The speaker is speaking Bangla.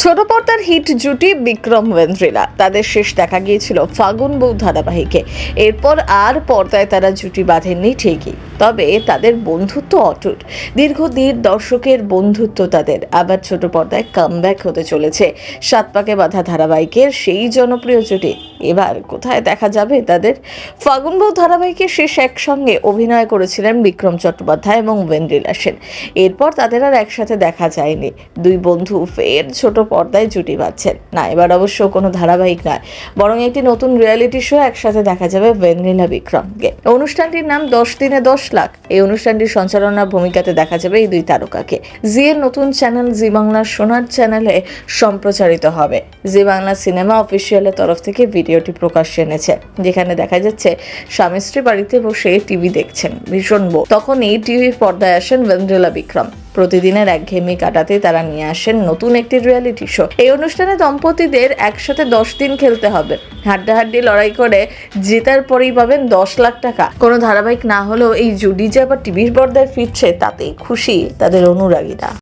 ছোট পর্দার হিট জুটি বিক্রম ওয়েন্দ্রিলা তাদের শেষ দেখা গিয়েছিল ফাগুন বউ ধারাবাহিকে। এরপর আর পর্দায় তারা জুটি বাঁধেননি ঠিকই। তবে তাদের বন্ধুত্ব অটুট। দীর্ঘ দেড় দশকের বন্ধুত্ব তাদের। আবার ছোট পর্দায় কামব্যাক হতে চলেছে। সাত পাকে বাঁধা ধারাবাহিকের সেই জনপ্রিয় জুটি। এবার কোথায় দেখা যাবে তাদের? ফাগুন বউ ধারাবাহিকে শেষ একসঙ্গে অভিনয় করেছিলেন বিক্রম চট্টোপাধ্যায় এবং ওয়েন্দ্রিলা সেন। এরপর তাদের আর একসাথে দেখা যায়নি। দুই বন্ধু ফের ছোট পর্দায় জুটি বাঁধছেন। না, এবার অবশ্য কোনো ধারাবাহিক নয়। বরং একটি নতুন রিয়েলিটি শো একসাথে দেখা যাবে ভেন্দ্রিলা বিক্রমকে। অনুষ্ঠানটির নাম দশ দিনে দশ লাখ। এই অনুষ্ঠানটির সঞ্চালনার ভূমিকাতে দেখা যাবে এই দুই তারকাকে। জি এর নতুন চ্যানেল জি বাংলার সোনার চ্যানেলে সম্প্রচারিত হবে। জি বাংলা সিনেমা অফিসিয়ালের তরফ থেকে ভিডিওটি প্রকাশ এনেছে, যেখানে দেখা যাচ্ছে স্বামী স্ত্রী বাড়িতে বসে টিভি দেখছেন, ভীষণ বো তখন এই টিভির পর্দায় আসেন ভেন্দ্রিলা বিক্রম। প্রতিদিনের একঘেয়েমি কাটাতে তারা নিয়ে আসেন নতুন একটি রিয়েলিটি শো এই অনুষ্ঠানে দম্পতিদের একসাথে দশ দিন খেলতে হবে। হাড্ডাহাড্ডি লড়াই করে জেতার পরেই পাবেন দশ লাখ টাকা। কোনো ধারাবাহিক না হলেও এই জুডি যে আবার টিভির পর্দায় ফিরছে তাতেই খুশি তাদের অনুরাগীরা।